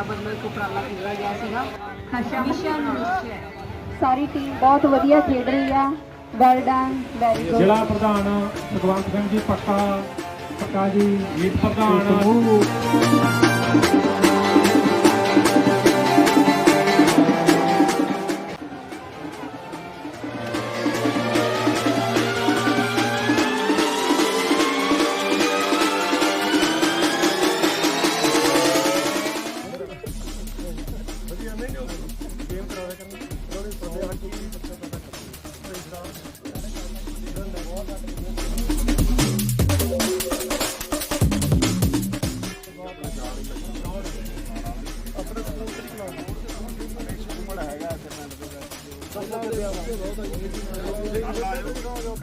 ਇੱਕ ਉਪਰਾਲਾ ਕੀਤਾ ਗਿਆ ਸੀਗਾ। ਮਿਸ਼ਨ ਸਾਰੀ ਟੀਮ ਬਹੁਤ ਵਧੀਆ ਖੇਡ ਰਹੀ ਆ। ਵੈਲ ਡਨ ਵੈਰੀ ਗੁੱਡ ਜ਼ਿਲ੍ਹਾ ਪ੍ਰਧਾਨ ਭਗਵੰਤ ਸਿੰਘ ਜੀ ਪੱਕਾ ਪੱਕਾ ਜੀ। ਮੀਤ ਪ੍ਰਧਾਨ।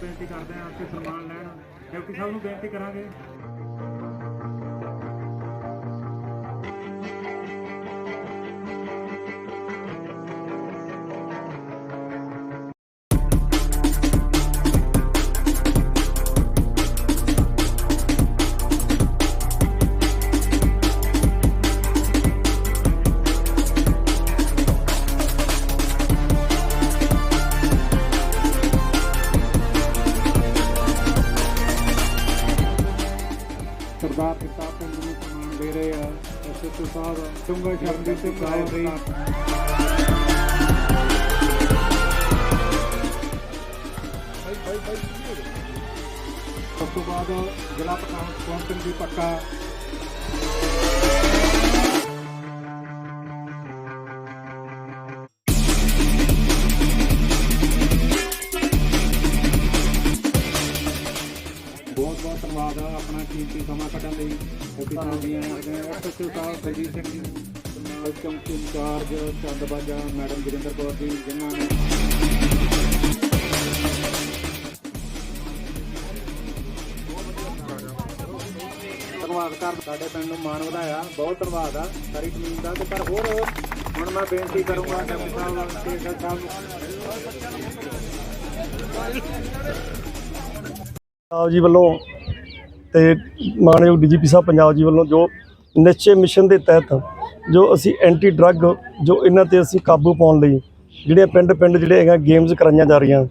ਬੇਨਤੀ ਕਰਦੇ ਹਾਂ ਕਿ ਸਨਮਾਨ ਲੈਣ ਡਿਪਟੀ ਸਾਹਿਬ ਨੂੰ ਬੇਨਤੀ ਕਰਾਂਗੇ। ਸਰਦਾਰ ਕਿਤਾਬ ਪਿੰਡ ਨੂੰ ਸਨਮਾਨ ਦੇ ਰਹੇ ਆ। ਐਸਐਸਓ ਸਾਹਿਬ ਚੁੰਗਾ ਸ਼ਰਮਜੀਤ ਸਿੰਘ ਸਾਹਿਬ ਜੀ ਉਸ ਤੋਂ ਬਾਅਦ ਜ਼ਿਲ੍ਹਾ ਪ੍ਰਧਾਨ ਕੁਲਵੰਤ ਸਿੰਘ ਜੀ ਬਹੁਤ ਬਹੁਤ ਧੰਨਵਾਦ ਆ ਆਪਣਾ ਕੀਮਤੀ ਸਮਾਂ ਕੱਢਣ ਲਈ। ਡਿਪਟੀ ਸਾਹਿਬ ਦੀਆਂ ਐਸਐਸਓ ਸਾਹਿਬ ਬਲਜੀਤ ਸਿੰਘ ਜੀ ਨਾਲ ਚੌਂਕੀ ਇੰਚਾਰਜ ਚੰਦਬਾਜਾ ਮੈਡਮ ਜਰਿੰਦਰ ਕੌਰ ਜੀ, ਜਿਨ੍ਹਾਂ ਨੇ ਧੰਨਵਾਦ ਕਰ ਸਾਡੇ ਪਿੰਡ ਨੂੰ ਮਾਣ ਵਧਾਇਆ। ਬਹੁਤ ਧੰਨਵਾਦ ਆ ਸਾਰੀ ਟੀਮ ਦਾ। ਤੇ ਪਰ ਹੋਰ ਹੁਣ ਮੈਂ ਬੇਨਤੀ ਕਰੂੰਗਾ ਡਿਪਟੀ ਸਾਹਿਬ ਕੇਸਰ ਸਾਹਿਬ ਨੂੰ ਪੰਜਾਬ ਜੀ ਵੱਲੋਂ ਤੇ ਮਾਨਯੋਗ ਡੀਜੀਪੀ ਸਾਹਿਬ ਪੰਜਾਬ ਜੀ ਵੱਲੋਂ ਜੋ ਨਿਸ਼ਚੇ ਮਿਸ਼ਨ ਦੇ ਤਹਿਤ ਜੋ ਅਸੀਂ ਐਂਟੀ ਡਰੱਗ ਜੋ ਇਹਨਾਂ ਤੇ ਅਸੀਂ ਕਾਬੂ ਪਾਉਣ ਲਈ ਜਿਹੜੀਆਂ ਪਿੰਡ ਪਿੰਡ ਜਿਹੜੇ ਹੈਗਾ ਗੇਮਸ ਕਰਾਈਆਂ ਜਾ ਰਹੀਆਂ,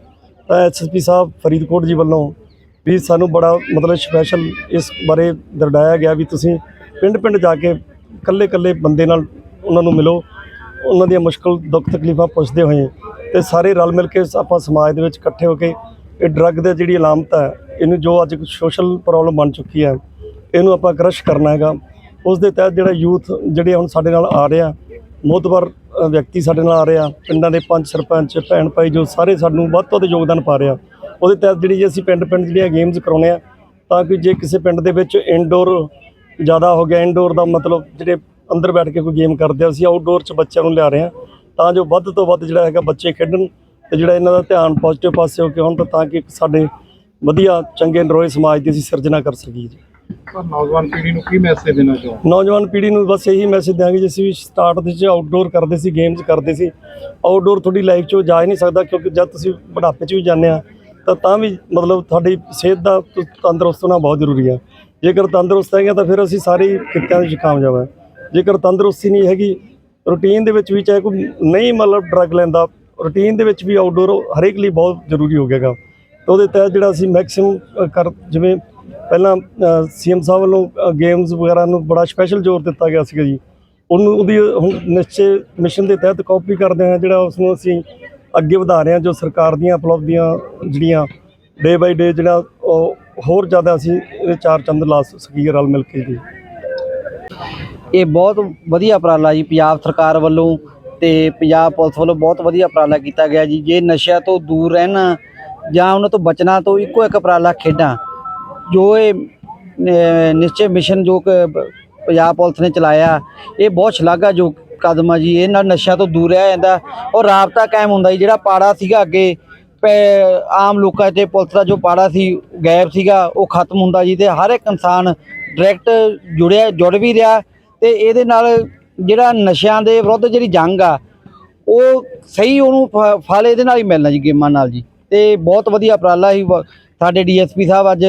ਤਾਂ ਐਸਐਸਪੀ ਸਾਹਿਬ ਫਰੀਦਕੋਟ ਜੀ ਵੱਲੋਂ ਵੀ ਸਾਨੂੰ ਬੜਾ ਮਤਲਬ ਸਪੈਸ਼ਲ ਇਸ ਬਾਰੇ ਦਰਡਾਇਆ ਗਿਆ ਵੀ ਤੁਸੀਂ ਪਿੰਡ ਪਿੰਡ ਜਾ ਕੇ ਇਕੱਲੇ ਇਕੱਲੇ ਬੰਦੇ ਨਾਲ ਉਹਨਾਂ ਨੂੰ ਮਿਲੋ, ਉਹਨਾਂ ਦੀਆਂ ਮੁਸ਼ਕਲ ਦੁੱਖ ਤਕਲੀਫਾਂ ਪੁੱਛਦੇ ਹੋਏ ਤੇ ਸਾਰੇ ਰਲ ਮਿਲ ਕੇ ਆਪਾਂ ਸਮਾਜ ਦੇ ਵਿੱਚ ਇਕੱਠੇ ਹੋ ਕੇ ਇਹ ਡਰੱਗ ਦੇ ਜਿਹੜੀ ਅਲਾਮਤ ਹੈ ਇਹਨੂੰ ਜੋ ਅੱਜ ਸੋਸ਼ਲ ਪ੍ਰੋਬਲਮ ਬਣ ਚੁੱਕੀ ਹੈ ਇਹਨੂੰ ਆਪਾਂ ਕਰਸ਼ ਕਰਨਾ ਹੈਗਾ। ਉਸ ਦੇ ਤਹਿਤ ਜਿਹੜਾ ਯੂਥ ਜਿਹੜੇ ਹੁਣ ਸਾਡੇ ਨਾਲ ਆ ਰਿਹਾ ਮੋਤਬਰ ਅ, ਵਿਅਕਤੀ ਸਾਡੇ ਨਾਲ ਆ ਰਿਹਾ ਪਿੰਡਾਂ ਦੇ ਪੰਚ ਸਰਪੰਚ ਭੈਣ ਭਾਈ ਜੋ ਸਾਰੇ ਸਾਨੂੰ ਵੱਧ ਤੋਂ ਵੱਧ ਯੋਗਦਾਨ ਪਾ ਰਿਹਾ। ਉਹਦੇ ਤਹਿਤ ਜਿਹੜੀ ਜੀ ਅਸੀਂ ਪਿੰਡ ਪਿੰਡ ਜਿਹੜੀਆਂ ਗੇਮਸ ਕਰਾਉਣੇ ਆ ਤਾਂ ਕਿ ਜੇ ਕਿਸੇ ਪਿੰਡ ਦੇ ਵਿੱਚ ਇਨਡੋਰ ਜ਼ਿਆਦਾ ਹੋ ਗਿਆ ਇਨਡੋਰ ਦਾ ਮਤਲਬ ਜਿਹੜੇ ਅੰਦਰ ਬੈਠ ਕੇ ਕੋਈ ਗੇਮ ਕਰਦੇ ਆ ਅਸੀਂ ਆਊਟਡੋਰ 'ਚ ਬੱਚਿਆਂ ਨੂੰ ਲਿਆ ਰਹੇ ਹਾਂ ਤਾਂ ਜੋ ਵੱਧ ਤੋਂ ਵੱਧ ਜਿਹੜਾ ਹੈਗਾ ਬੱਚੇ ਖੇਡਣ ਤੇ ਜਿਹੜਾ ਇਹਨਾਂ ਦਾ ਧਿਆਨ ਪੋਜ਼ਿਟਿਵ ਪਾਸੇ ਹੋ ਕੇ ਹੁਣ ਤਾਂ ਕਿ ਸਾਡੇ ਵਧੀਆ ਚੰਗੇ ਨਰੋਏ ਸਮਾਜ ਦੀ ਅਸੀਂ ਸਿਰਜਣਾ ਕਰ ਸਕੀਏ ਜੀ। ਪਰ ਨੌਜਵਾਨ ਪੀੜ੍ਹੀ ਨੂੰ ਕੀ ਮੈਸੇਜ ਦੇਣਾ ਚਾਹੋ ਨੌਜਵਾਨ ਪੀੜ੍ਹੀ ਨੂੰ ਬਸ ਇਹੀ ਮੈਸੇਜ ਦਿਆਂਗੇ ਜੇ ਅਸੀਂ ਵੀ ਸਟਾਰਟ ਦੇ ਵਿੱਚ ਆਊਟਡੋਰ ਕਰਦੇ ਸੀ ਗੇਮਸ ਕਰਦੇ ਸੀ। ਆਊਟਡੋਰ ਤੁਹਾਡੀ ਲਾਈਫ 'ਚੋਂ ਜਾ ਹੀ ਨਹੀਂ ਸਕਦਾ ਕਿਉਂਕਿ ਜਦ ਤੁਸੀਂ ਬੁਢਾਪੇ 'ਚ ਵੀ ਜਾਂਦੇ ਆ ਤਾਂ ਤਾਂ ਵੀ ਮਤਲਬ ਤੁਹਾਡੀ ਸਿਹਤ ਦਾ ਤ- ਤੰਦਰੁਸਤ ਹੋਣਾ ਬਹੁਤ ਜ਼ਰੂਰੀ ਹੈ ਜੇਕਰ ਤੰਦਰੁਸਤ ਹੈਗੇ ਤਾਂ ਫਿਰ ਅਸੀਂ ਸਾਰੇ ਹੀ ਕਿੱਤਿਆਂ ਵਿੱਚ ਕਾਮਯਾਬ ਹਾਂ ਜੇਕਰ ਤੰਦਰੁਸਤੀ ਨਹੀਂ ਹੈਗੀ ਰੂਟੀਨ ਦੇ ਵਿੱਚ ਵੀ ਚਾਹੇ ਕੋਈ ਨਹੀਂ ਮਤਲਬ ਡਰੱਗ ਲੈਂਦਾ ਰੂਟੀਨ ਦੇ ਵਿੱਚ ਵੀ ਆਊਟਡੋਰ ਹਰੇਕ ਲਈ ਬਹੁਤ ਜ਼ਰੂਰੀ ਹੋ ਗਿਆਗਾ। ਉਹਦੇ ਤਹਿਤ ਜਿਹੜਾ ਅਸੀਂ ਮੈਕਸਿਮਮ ਕਰ, ਜਿਵੇਂ ਪਹਿਲਾਂ ਸੀਐਮ ਸਾਹਿਬ ਵੱਲੋਂ ਗੇਮਸ ਵਗੈਰਾ ਨੂੰ ਬੜਾ ਸਪੈਸ਼ਲ ਜ਼ੋਰ ਦਿੱਤਾ ਗਿਆ ਸੀਗਾ ਜੀ। ਉਹਨੂੰ, ਉਹਦੀ ਹੁਣ ਨਿਸ਼ਚੇ ਮਿਸ਼ਨ ਦੇ ਤਹਿਤ ਕਾਪੀ ਕਰਦੇ ਹਾਂ, ਜਿਹੜਾ ਉਸ ਨੂੰ ਅਸੀਂ ਅੱਗੇ ਵਧਾ ਰਹੇ ਹਾਂ, ਜੋ ਸਰਕਾਰ ਦੀਆਂ ਉਪਲਬਧੀਆਂ ਜਿਹੜੀਆਂ ਡੇ ਬਾਈ ਡੇ ਜਿਹੜਾ ਉਹ ਹੋਰ ਜ਼ਿਆਦਾ ਅਸੀਂ ਇਹਦੇ ਚਾਰ ਚੰਦ ਲਾ ਸਕੀਏ ਰਲ ਮਿਲ ਕੇ ਜੀ। ਇਹ ਬਹੁਤ ਵਧੀਆ ਉਪਰਾਲਾ ਜੀ, ਪੰਜਾਬ ਸਰਕਾਰ ਵੱਲੋਂ ਤੇ ਪੰਜਾਬ ਪੁਲਿਸ ਵੱਲੋਂ ਬਹੁਤ ਵਧੀਆ ਉਪਰਾਲਾ ਕੀਤਾ ਗਿਆ ਜੀ। ਜੇ ਨਸ਼ਿਆਂ ਤੋਂ ਦੂਰ ਰਹਿਣਾ ਜਾਂ ਉਹਨਾਂ ਤੋਂ ਬਚਣਾ ਤੋਂ ਇੱਕੋ ਇੱਕ ਉਪਰਾਲਾ ਖੇਡਾਂ ਜੋ ਇਹ ਅਹ, ਨਿਸ਼ਚੈ ਮਿਸ਼ਨ ਜੋ ਪੰਜਾਬ ਪੁਲਿਸ ਨੇ ਚਲਾਇਆ ਇਹ ਬਹੁਤ ਸ਼ਲਾਘਾਯੋਗ ਕਦਮ ਆ ਜੀ। ਇਹ ਨਾਲ ਨਸ਼ਿਆਂ ਤੋਂ ਦੂਰ ਰਹਿ ਜਾਂਦਾ। ਔਰ ਰਾਬਤਾ ਕਾਇਮ ਹੁੰਦਾ ਜੀ। ਜਿਹੜਾ ਪਾੜਾ ਸੀਗਾ ਅੱਗੇ ਪੈ- ਆਮ ਲੋਕਾਂ ਤੇ ਪੁਲਿਸ ਦਾ ਜੋ ਪਾੜਾ ਸੀ ਗੈਪ ਸੀਗਾ ਉਹ ਖਤਮ ਹੁੰਦਾ ਜੀ। ਤੇ ਹਰ ਇੱਕ ਇਨਸਾਨ ਡਾਇਰੈਕਟ ਜੁੜਿਆ ਜੁੜ ਵੀ ਰਿਹਾ। ਤੇ ਇਹਦੇ ਨਾਲ ਜਿਹੜਾ ਨਸ਼ਿਆਂ ਦੇ ਵਿਰੁੱਧ ਜਿਹੜੀ ਜੰਗ ਆ ਉਹ ਸਹੀ ਉਹਨੂੰ ਫ- ਫਲ ਇਹਦੇ ਨਾਲ ਹੀ ਮਿਲਣਾ ਜੀ ਗੇਮਾਂ ਨਾਲ ਜੀ। ਤੇ ਬਹੁਤ ਵਧੀਆ ਉਪਰਾਲਾ ਸੀ। ਵ- ਸਾਡੇ ਡੀਐਸਪੀ ਸਾਹਿਬ ਅੱਜ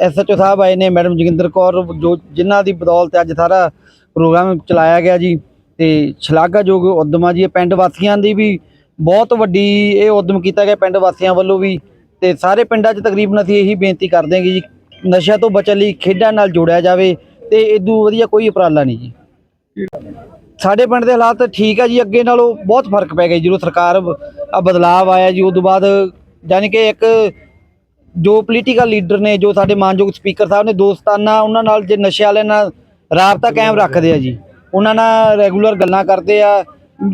ਐਸਐਚਓ ਸਾਹਿਬ ਆਏ ਨੇ ਮੈਡਮ ਜੋਗਿੰਦਰ ਕੌਰ ਜੋ ਜਿਨ੍ਹਾਂ ਦੀ ਬਦੌਲਤ ਅੱਜ ਸਾਰਾ ਪ੍ਰੋਗਰਾਮ ਚਲਾਇਆ ਗਿਆ ਜੀ। ਤੇ ਸ਼ਲਾਘਾਯੋਗ ਉਦਮ ਆ ਜੀ ਪਿੰਡ ਵਾਸੀਆਂ ਦੀ ਵੀ ਬਹੁਤ ਵੱਡੀ ਇਹ ਉਦਮ ਕੀਤਾ ਗਿਆ ਪਿੰਡ ਵਾਸੀਆਂ ਵੱਲੋਂ ਵੀ। ਤੇ ਸਾਰੇ ਪਿੰਡਾਂ 'ਚ ਤਕਰੀਬਨ ਅਸੀਂ ਇਹੀ ਬੇਨਤੀ ਕਰਦੇ ਹਾਂ ਕਿ ਜੀ ਨਸ਼ਿਆਂ ਤੋਂ ਬਚਣ ਲਈ ਖੇਡਾਂ ਨਾਲ ਜੋੜਿਆ ਜਾਵੇ ਤੇ ਇਦੋਂ ਵਧੀਆ ਕੋਈ ਉਪਰਾਲਾ ਨਹੀਂ ਜੀ। ਸਾਡੇ ਪਿੰਡ ਦੇ ਹਾਲਾਤ ਠੀਕ ਆ ਜੀ ਅੱਗੇ ਨਾਲੋਂ ਬਹੁਤ ਫ਼ਰਕ ਪੈ ਗਿਆ ਜੀ, ਜਦੋਂ ਸਰਕਾਰ ਆ ਬਦਲਾਵ ਆਇਆ ਜੀ, ਉਦੋਂ ਬਾਅਦ ਯਾਨੀ ਕਿ ਇੱਕ ਜੋ ਪੋਲੀਟੀਕਲ ਲੀਡਰ ਨੇ, ਜੋ ਸਾਡੇ ਮਾਨਯੋਗ ਸਪੀਕਰ ਸਾਹਿਬ ਨੇ, ਦੋਸਤਾਨਾ ਉਹਨਾਂ ਨਾਲ ਜੇ ਨਸ਼ੇ ਵਾਲਿਆਂ ਨਾਲ ਰਾਬਤਾ ਕਾਇਮ ਰੱਖਦੇ ਆ ਜੀ। ਉਹਨਾਂ ਨਾਲ ਰੈਗੂਲਰ ਗੱਲਾਂ ਕਰਦੇ ਆ,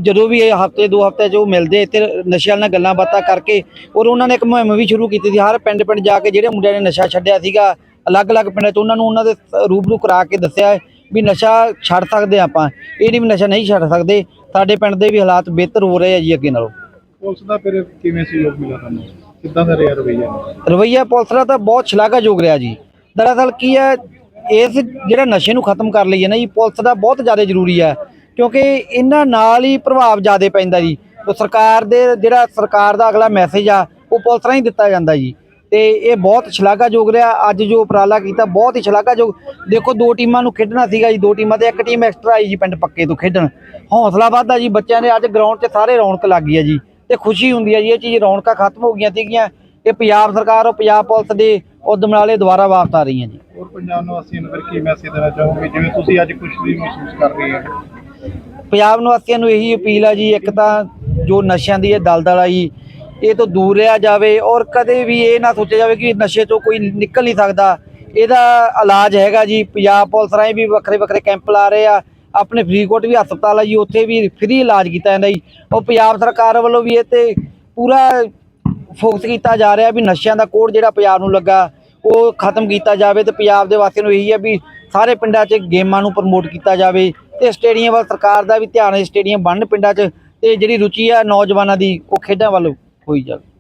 ਜਦੋਂ ਵੀ ਇਹ ਹਫ਼ਤੇ, ਦੋ ਹਫ਼ਤੇ ਜੋ ਮਿਲਦੇ ਇੱਥੇ ਨਸ਼ੇ ਵਾਲਿਆਂ ਨਾਲ ਗੱਲਾਂ ਬਾਤਾਂ ਕਰਕੇ, ਔਰ ਉਹਨਾਂ ਨੇ ਇੱਕ ਮੁਹਿੰਮ ਵੀ ਸ਼ੁਰੂ ਕੀਤੀ ਸੀ, ਹਰ ਪਿੰਡ ਪਿੰਡ ਜਾ ਕੇ ਜਿਹੜੇ ਮੁੰਡਿਆਂ ਨੇ ਨਸ਼ਾ ਛੱਡਿਆ ਸੀਗਾ, ਅਲੱਗ-ਅਲੱਗ ਪਿੰਡਾਂ 'ਚ ਉਹਨਾਂ ਨੂੰ ਉਹਨਾਂ ਦੇ ਰੂਬਰੂ ਕਰਾ ਕੇ ਦੱਸਿਆ ਵੀ ਨਸ਼ਾ ਛੱਡ ਸਕਦੇ ਹਾਂ ਆਪਾਂ, ਇਹ ਨਹੀਂ ਵੀ ਨਸ਼ਾ ਨਹੀਂ ਛੱਡ ਸਕਦੇ, ਸਾਡੇ ਪਿੰਡ ਦੇ ਵੀ ਹਾਲਾਤ ਬਿਹਤਰ ਹੋ ਰਹੇ ਆ ਜੀ ਅੱਗੇ ਨਾਲੋਂ। ਪੁਲਿਸ ਦਾ ਫਿਰ ਕਿਵੇਂ ਸਹਿਯੋਗ ਮਿਲਿਆ ਤੁਹਾਨੂੰ? ਕਿੱਦਾਂ ਦਾ ਰਿਹਾ ਰਵਈਆ? ਰਵਈਆ ਪੁਲਿਸ ਦਾ ਤਾਂ ਬਹੁਤ ਸ਼ਲਾਘਾਯੋਗ ਰਿਹਾ ਜੀ। ਦਰਅਸਲ ਕੀ ਹੈ, ਇਸ ਜਿਹੜਾ ਨਸ਼ੇ ਨੂੰ ਖਤਮ ਕਰ ਲਈਏ ਨਾ ਜੀ, ਪੁਲਿਸ ਦਾ ਬਹੁਤ ਜ਼ਿਆਦਾ ਜ਼ਰੂਰੀ ਹੈ। ਕਿਉਂਕਿ ਇਹਨਾਂ ਨਾਲ ਹੀ ਪ੍ਰਭਾਵ ਜ਼ਿਆਦਾ ਪੈਂਦਾ ਜੀ। ਉਹ ਸਰਕਾਰ ਦੇ, ਜਿਹੜਾ ਸਰਕਾਰ ਦਾ ਅਗਲਾ ਮੈਸੇਜ ਆ, ਉਹ ਪੁਲਿਸ ਰਾਹੀਂ ਦਿੱਤਾ ਜਾਂਦਾ ਜੀ। ਤੇ ਇਹ ਬਹੁਤ ਸ਼ਲਾਘਾਯੋਗ ਰਿਹਾ। ਅੱਜ ਜੋ ਉਪਰਾਲਾ ਕੀਤਾ, ਬਹੁਤ ਹੀ ਸ਼ਲਾਘਾਯੋਗ। ਦੇਖੋ, ਦੋ ਟੀਮਾਂ ਨੂੰ ਖੇਡਣਾ ਸੀਗਾ ਜੀ, ਦੋ ਟੀਮਾਂ ਤੇ ਇੱਕ ਟੀਮ ਐਕਸਟਰਾ ਆਈ ਜੀ ਪਿੰਡ ਪੱਕੇ ਤੋਂ ਖੇਡਣ। ਹੌਸਲਾ ਵੱਧਦਾ ਜੀ, ਬੱਚਿਆਂ ਦੇ ਅੱਜ ਗਰਾਊਂਡ 'ਚ ਸਾਰੇ ਰੌਣਕ ਲੱਗ ਗਈ ਹੈ ਜੀ। ਤੇ ਖੁਸ਼ੀ ਹੁੰਦੀ ਹੈ ਜੀ ਇਹ ਚੀਜ਼ ਰੌਣਕਾਂ ਖਤਮ ਹੋ ਗਈਆਂ ਸੀਗੀਆਂ। ਇਹ ਪੰਜਾਬ ਸਰਕਾਰ ਔਰ ਪੰਜਾਬ ਪੁਲਿਸ ਦੇ ਉਦਮ ਨਾਲ ਦੁਬਾਰਾ ਵਾਪਸ ਆ ਰਹੀਆਂ ਜੀ। ਹੋਰ ਪੰਜਾਬ ਨਿਵਾਸੀਆਂ ਨੂੰ ਫਿਰ ਕੀ ਮੈਸੇਜ ਦੇਣਾ ਚਾਹੋਗੇ? ਜਿਵੇਂ ਤੁਸੀਂ ਅੱਜ ਖੁਸ਼ੀ ਮਹਿਸੂਸ ਕਰ ਰਹੇ ਹੋ। ਪੰਜਾਬ ਨਿਵਾਸੀਆਂ ਨੂੰ ਇਹੀ ਅਪੀਲ ਆ ਜੀ ਇੱਕ ਤਾਂ ਜੋ ਨਸ਼ਿਆਂ ਦੀ ਇਹ ਦਲਦਲ ਆਈ ਇਹ ਤੋਂ ਦੂਰ ਰਿਹਾ ਜਾਵੇ ਔਰ ਕਦੇ ਵੀ ਇਹ ਨਾ ਸੋਚਿਆ ਜਾਵੇ ਕਿ ਨਸ਼ੇ ਤੋਂ ਕੋਈ ਨਿਕਲ ਨਹੀਂ ਸਕਦਾ। ਇਹਦਾ ਇਲਾਜ ਹੈਗਾ ਜੀ ਪੰਜਾਬ ਪੁਲਿਸ ਰਾਹੀਂ ਵੀ ਵੱਖਰੇ ਵੱਖਰੇ ਕੈਂਪ ਲਾ ਰਹੇ ਆ ਆਪਣੇ ਫਰੀਦਕੋਟ ਵੀ ਹਸਪਤਾਲ ਹੈ ਜੀ, ਉੱਥੇ ਵੀ ਫ੍ਰੀ ਇਲਾਜ ਕੀਤਾ ਜਾਂਦਾ ਜੀ। ਉਹ ਪੰਜਾਬ ਸਰਕਾਰ ਵੱਲੋਂ ਵੀ ਇਹ ਤੇ ਪੂਰਾ ਫੋਕਸ ਕੀਤਾ ਜਾ ਰਿਹਾ ਵੀ ਨਸ਼ਿਆਂ ਦਾ ਕੋਡ ਜਿਹੜਾ ਪੰਜਾਬ ਨੂੰ ਲੱਗਾ, ਉਹ ਖਤਮ ਕੀਤਾ ਜਾਵੇ ਤੇ ਪੰਜਾਬ ਦੇ ਵਾਸੀਆਂ ਨੂੰ ਇਹੀ ਹੈ ਵੀ ਸਾਰੇ ਪਿੰਡਾਂ 'ਚ ਗੇਮਾਂ ਨੂੰ ਪ੍ਰਮੋਟ ਕੀਤਾ ਜਾਵੇ ਤੇ ਸਟੇਡੀਅਮ ਵੱਲ ਸਰਕਾਰ ਦਾ ਵੀ ਧਿਆਨ ਹੈ ਸਟੇਡੀਅਮ ਬਣਨ ਪਿੰਡਾਂ 'ਚ ਤੇ ਜਿਹੜੀ ਰੁਚੀ ਹੈ ਨੌਜਵਾਨਾਂ ਦੀ, ਉਹ ਖੇਡਾਂ ਵੱਲ ਹੋਈ ਜਾਵੇ।